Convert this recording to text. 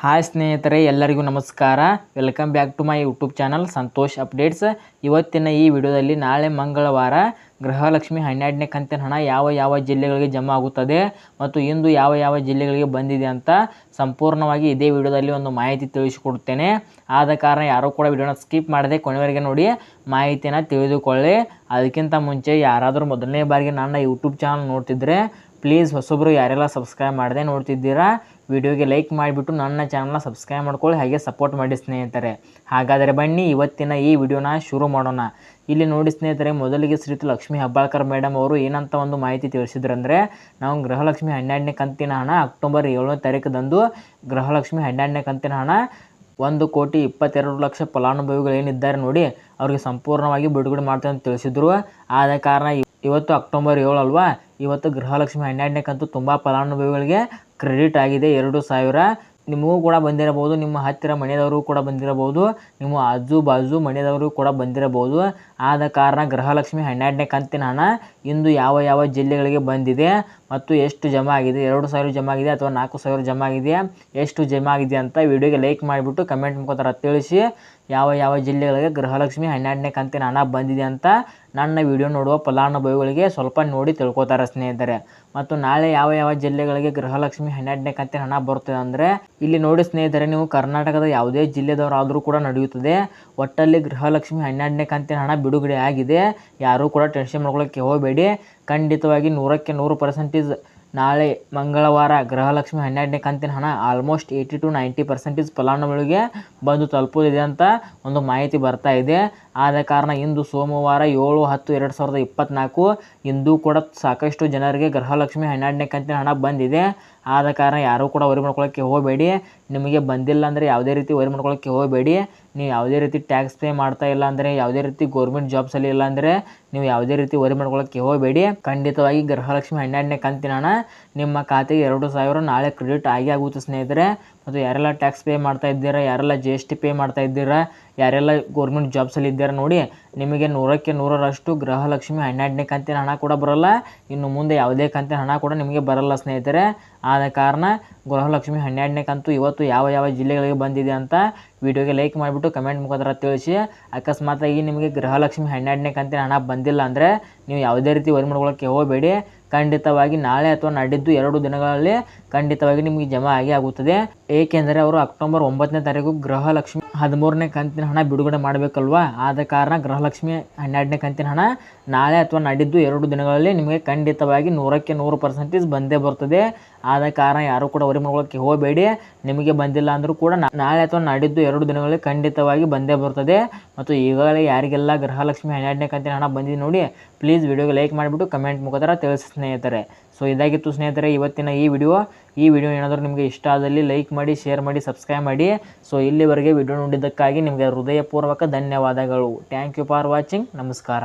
Hi ಸ್ನೇಹಿತರೆ, ಎಲ್ಲರಿಗೂ ನಮಸ್ಕಾರ. Welcome back to my YouTube channel Santosh updates ಇವತ್ತಿನ ಈ ವಿಡಿಯೋದಲ್ಲಿ ನಾಳೆ ಮಂಗಳವಾರ ಗೃಹಲಕ್ಷ್ಮಿ ಹನ್ನೆರಡನೇ ಕಂತಿನ ಹಣ ಯಾವ ಯಾವ ಜಿಲ್ಲೆಗಳಿಗೆ ಜಮಾ ಆಗುತ್ತದೆ ಮತ್ತು ಇಂದು ಯಾವ ಯಾವ ಜಿಲ್ಲೆಗಳಿಗೆ ಬಂದಿದೆ ಅಂತ ಸಂಪೂರ್ಣವಾಗಿ ಇದೇ ವಿಡಿಯೋದಲ್ಲಿ ಒಂದು ಮಾಹಿತಿ ತಿಳಿಸಿಕೊಡ್ತೇನೆ. ಆದ ಕಾರಣ ಯಾರೂ ಕೂಡ ವಿಡಿಯೋನ ಸ್ಕಿಪ್ ಮಾಡದೆ ಕೊನೆವರೆಗೆ ನೋಡಿ ಮಾಹಿತಿಯನ್ನು ತಿಳಿದುಕೊಳ್ಳಿ. ಅದಕ್ಕಿಂತ ಮುಂಚೆ ಯಾರಾದರೂ ಮೊದಲನೇ ಬಾರಿಗೆ ನನ್ನ ಯೂಟ್ಯೂಬ್ ಚಾನಲ್ ನೋಡ್ತಿದ್ರೆ ಪ್ಲೀಸ್ ಹೊಸೊಬ್ಬರು ಯಾರೆಲ್ಲ ಸಬ್ಸ್ಕ್ರೈಬ್ ಮಾಡದೆ ನೋಡ್ತಿದ್ದೀರಾ ವಿಡಿಯೋಗೆ ಲೈಕ್ ಮಾಡಿಬಿಟ್ಟು ನನ್ನ ಚಾನಲ್ನ ಸಬ್ಸ್ಕ್ರೈಬ್ ಮಾಡ್ಕೊಳ್ಳಿ, ಹಾಗೆ ಸಪೋರ್ಟ್ ಮಾಡಿ ಸ್ನೇಹಿತರೆ. ಹಾಗಾದರೆ ಬನ್ನಿ, ಇವತ್ತಿನ ಈ ವಿಡಿಯೋನ ಶುರು ಮಾಡೋಣ. ಇಲ್ಲಿ ನೋಡಿ ಸ್ನೇಹಿತರೆ, ಮೊದಲಿಗೆ ಶ್ರೀತು ಲಕ್ಷ್ಮಿ ಹಬ್ಬಾಳ್ಕರ್ ಮೇಡಮ್ ಅವರು ಏನಂತ ಒಂದು ಮಾಹಿತಿ ತಿಳಿಸಿದ್ರಂದರೆ ನಾವು ಗೃಹಲಕ್ಷ್ಮಿ ಹನ್ನೆರಡನೇ ಕಂತಿನ ಹಣ ಅಕ್ಟೋಬರ್ ಏಳನೇ ತಾರೀಕದಂದು ಗೃಹಲಕ್ಷ್ಮಿ ಹನ್ನೆರಡನೇ ಕಂತಿನ ಹಣ ಒಂದು ಕೋಟಿ ಇಪ್ಪತ್ತೆರಡು ಲಕ್ಷ ಫಲಾನುಭವಿಗಳು ಏನಿದ್ದಾರೆ ನೋಡಿ, ಅವ್ರಿಗೆ ಸಂಪೂರ್ಣವಾಗಿ ಬಿಡುಗಡೆ ಮಾಡ್ತಾರೆ ಅಂತ ತಿಳಿಸಿದ್ರು. ಆದ ಕಾರಣ ಇವತ್ತು ಅಕ್ಟೋಬರ್ ಏಳು ಅಲ್ವಾ? ಇವತ್ತು ಗೃಹಲಕ್ಷ್ಮಿ ಹನ್ನೆರಡನೇ ಕಂತು ತುಂಬ ಫಲಾನುಭವಿಗಳಿಗೆ ಕ್ರೆಡಿಟ್ ಆಗಿದೆ ಎರಡು ಸಾವಿರ. ನಿಮಗೂ ಕೂಡ ಬಂದಿರಬಹುದು, ನಿಮ್ಮ ಹತ್ತಿರ ಮನೆಯವರು ಕೂಡ ಬಂದಿರಬಹುದು, ನಿಮ್ಮ ಆಜು ಬಾಜು ಮನೆಯವರು ಕೂಡ ಬಂದಿರಬಹುದು. ಆದ ಕಾರಣ ಗೃಹಲಕ್ಷ್ಮಿ ಹನ್ನೆರಡನೇ ಕಂತಿನ ಹಣ ಇಂದು ಯಾವ ಯಾವ ಜಿಲ್ಲೆಗಳಿಗೆ ಬಂದಿದೆ? ಮತ್ತು ಎಷ್ಟು ಜಮಾ ಆಗಿದೆ? ಎರಡು ಸಾವಿರ ಜಮಾ ಆಗಿದೆ ಅಥವಾ ನಾಲ್ಕು ಸಾವಿರ ಜಮಾ ಆಗಿದೆ ಎಷ್ಟು ಜಮಾ ಆಗಿದೆ ಅಂತ ವಿಡಿಯೋಗೆ ಲೈಕ್ ಮಾಡಿಬಿಟ್ಟು ಕಮೆಂಟ್ ಮುಖಾಂತರ ತಿಳಿಸಿ. ಯಾವ ಯಾವ ಜಿಲ್ಲೆಗಳಿಗೆ ಗೃಹಲಕ್ಷ್ಮಿ ಹನ್ನೆರಡನೇ ಕಂತಿನ ಹಣ ಬಂದಿದೆ ಅಂತ ನನ್ನ ವಿಡಿಯೋ ನೋಡುವ ಫಲಾನುಭವಿಗಳಿಗೆ ಸ್ವಲ್ಪ ನೋಡಿ ತಿಳ್ಕೊತಾರೆ ಸ್ನೇಹಿತರೆ. ಮತ್ತು ನಾಳೆ ಯಾವ ಯಾವ ಜಿಲ್ಲೆಗಳಿಗೆ ಗೃಹಲಕ್ಷ್ಮಿ ಹನ್ನೆರಡನೇ ಕಂತಿನ ಹಣ ಬರ್ತದೆ ಅಂದರೆ ಇಲ್ಲಿ ನೋಡಿ ಸ್ನೇಹಿತರೆ, ನೀವು ಕರ್ನಾಟಕದ ಯಾವುದೇ ಜಿಲ್ಲೆದವರಾದರೂ ಕೂಡ ನಡೆಯುತ್ತದೆ. ಒಟ್ಟಲ್ಲಿ ಗೃಹಲಕ್ಷ್ಮಿ ಹನ್ನೆರಡನೇ ಕಂತಿನ ಹಣ ಬಿಡುಗಡೆ ಆಗಿದೆ. ಯಾರೂ ಕೂಡ ಟೆನ್ಷನ್ ಮಾಡ್ಕೊಳ್ಳೋಕ್ಕೆ ಹೋಗಬೇಡಿ. ಖಂಡಿತವಾಗಿ ನೂರಕ್ಕೆ ನೂರು ಪರ್ಸೆಂಟೇಜ್ ನಾಳೆ ಮಂಗಳವಾರ ಗೃಹಲಕ್ಷ್ಮಿ ಹನ್ನೆರಡನೇ ಕಂತಿನ ಹಣ almost eighty to ninety percentage ಫಲಾನುಭವಿಗಳಿಗೆ ಬಂದು ತಲುಪೋದಿದೆ ಅಂತ ಒಂದು ಮಾಹಿತಿ ಬರ್ತಾ ಇದೆ. ಆದ ಕಾರಣ ಇಂದು ಸೋಮವಾರ ಏಳು ಹತ್ತು ಎರಡು ಸಾವಿರದ ಇಪ್ಪತ್ತ್ನಾಲ್ಕು ಇಂದು ಕೂಡ ಸಾಕಷ್ಟು ಜನರಿಗೆ ಗೃಹಲಕ್ಷ್ಮಿ ಹನ್ನೆರಡನೇ ಕಂತಿನ ಹಣ ಬಂದಿದೆ. ಆದ ಕಾರಣ ಯಾರೂ ಕೂಡ ವರಿ ಮಾಡ್ಕೊಳ್ಳೋಕ್ಕೆ ಹೋಗಬೇಡಿ. ನಿಮಗೆ ಬಂದಿಲ್ಲ ಅಂದರೆ ಯಾವುದೇ ರೀತಿ ವರಿ ಮಾಡ್ಕೊಳ್ಳೋಕ್ಕೆ ಹೋಗಬೇಡಿ. ನೀವು ಯಾವುದೇ ರೀತಿ ಟ್ಯಾಕ್ಸ್ ಪೇ ಮಾಡ್ತಾ ಇಲ್ಲ ಅಂದರೆ, ಯಾವುದೇ ರೀತಿ ಗೌರ್ಮೆಂಟ್ ಜಾಬ್ಸಲ್ಲಿ ಇಲ್ಲ ಅಂದರೆ ನೀವು ಯಾವುದೇ ರೀತಿ ವರಿ ಮಾಡ್ಕೊಳ್ಳೋಕ್ಕೆ ಹೋಗಬೇಡಿ. ಖಂಡಿತವಾಗಿ ಗೃಹಲಕ್ಷ್ಮಿ ಹನ್ನೆರಡನೇ ಕಂತಿನ ಹಣ ನಿಮ್ಮ ಖಾತೆಗೆ ಎರಡು ಸಾವಿರ ನಾಳೆ ಕ್ರೆಡಿಟ್ ಆಗಿ ಆಗುತ್ತೆ ಸ್ನೇಹಿತರೆ. ಮತ್ತು ಯಾರೆಲ್ಲ ಟ್ಯಾಕ್ಸ್ ಪೇ ಮಾಡ್ತಾ ಇದ್ದೀರಾ, ಯಾರೆಲ್ಲ ಜಿ ಎಸ್ ಟಿ ಪೇ ಮಾಡ್ತಾ ಇದ್ದೀರಾ, ಯಾರೆಲ್ಲ ಗೌರ್ಮೆಂಟ್ ಜಾಬ್ಸಲ್ಲಿ ಇದ್ದೀರಾ ನೋಡಿ, ನಿಮಗೆ ನೂರಕ್ಕೆ ನೂರರಷ್ಟು ಗೃಹಲಕ್ಷ್ಮಿ ಹನ್ನೆರಡನೇ ಕಂತಿನ ಹಣ ಕೂಡ ಬರಲ್ಲ. ಇನ್ನು ಮುಂದೆ ಯಾವುದೇ ಕಂತಿನ ಹಣ ಕೂಡ ನಿಮಗೆ ಬರಲ್ಲ ಸ್ನೇಹಿತರೆ. ಆದ ಕಾರಣ ಗೃಹಲಕ್ಷ್ಮಿ ಹನ್ನೆರಡನೇ ಕಂತು ಇವತ್ತು ಯಾವ ಯಾವ ಜಿಲ್ಲೆಗಳಿಗೆ ಬಂದಿದೆ ಅಂತ ವಿಡಿಯೋಗೆ ಲೈಕ್ ಮಾಡಿಬಿಟ್ಟು ಕಮೆಂಟ್ ಮುಖಾಂತರ ತಿಳಿಸಿ. ಅಕಸ್ಮಾತಾಗಿ ನಿಮಗೆ ಗೃಹಲಕ್ಷ್ಮಿ ಹನ್ನೆರಡನೇ ಕಂತಿನ ಹಣ ಬಂದಿಲ್ಲ ಅಂದರೆ ನೀವು ಯಾವುದೇ ರೀತಿ ವರಿ ಮಾಡ್ಕೊಳ್ಳೋಕ್ಕೆ ಹೋಗಬೇಡಿ. ಖಂಡಿತವಾಗಿ ನಾಳೆ ಅಥವಾ ನಾಡಿದ್ದು ಎರಡು ದಿನಗಳಲ್ಲಿ ಖಂಡಿತವಾಗಿ ನಿಮಗೆ ಜಮಾ ಆಗಿ ಆಗುತ್ತದೆ. ಏಕೆಂದರೆ ಅವರು ಅಕ್ಟೋಬರ್ ಒಂಬತ್ತನೇ ತಾರೀಕು ಗೃಹಲಕ್ಷ್ಮಿ ಹದಿಮೂರನೇ ಕಂತಿನ ಹಣ ಬಿಡುಗಡೆ ಮಾಡಬೇಕಲ್ವಾ? ಆದ ಕಾರಣ ಗೃಹಲಕ್ಷ್ಮಿ ಹನ್ನೆರಡನೇ ಕಂತಿನ ಹಣ ನಾಳೆ ಅಥವಾ ನಾಡಿದ್ದು ಎರಡು ದಿನಗಳಲ್ಲಿ ನಿಮಗೆ ಖಂಡಿತವಾಗಿ ನೂರಕ್ಕೆ ನೂರು ಪರ್ಸೆಂಟೇಜ್ ಬಂದೇ ಬರ್ತದೆ. ಆದ ಕಾರಣ ಯಾರು ಕೂಡ ವರಿ ಮಾಡ್ಕೊಳ್ಳೋಕ್ಕೆ ಹೋಗಬೇಡಿ. ನಿಮಗೆ ಬಂದಿಲ್ಲ ಅಂದರೂ ಕೂಡ ನಾಳೆ ಅಥವಾ ನಾಡಿದ್ದು ಎರಡು ದಿನಗಳಲ್ಲಿ ಖಂಡಿತವಾಗಿ ಬಂದೇ ಬರ್ತದೆ. ಮತ್ತು ಈಗಾಗಲೇ ಯಾರಿಗೆಲ್ಲ ಗೃಹಲಕ್ಷ್ಮಿ ಹನ್ನೆರಡನೇ ಕಂತಿನ ಹಣ ಬಂದಿದೆ ನೋಡಿ ಪ್ಲೀಸ್ ವಿಡಿಯೋಗೆ ಲೈಕ್ ಮಾಡಿಬಿಟ್ಟು ಕಮೆಂಟ್ ಮುಖಾಂತರ ತಿಳಿಸಿ ಸ್ನೇಹಿತರೆ. ಸೊ ಇದಾಗಿತ್ತು ಸ್ನೇಹಿತರೆ, ಇವತ್ತಿನ ಈ ವಿಡಿಯೋ. ಈ ವಿಡಿಯೋ ಏನಾದರೂ ನಿಮಗೆ ಇಷ್ಟ ಆದಲ್ಲಿ ಲೈಕ್ ಮಾಡಿ ಶೇರ್ ಮಾಡಿ ಸಬ್ಸ್ಕ್ರೈಬ್ ಮಾಡಿ. ಸೊ ಇಲ್ಲಿವರೆಗೆ ವಿಡಿಯೋ ನೋಡಿದ್ದಕ್ಕಾಗಿ ನಿಮಗೆ ಹೃದಯಪೂರ್ವಕ ಧನ್ಯವಾದಗಳು. ಥ್ಯಾಂಕ್ ಯು ಫಾರ್ ವಾಚಿಂಗ್ ನಮಸ್ಕಾರ.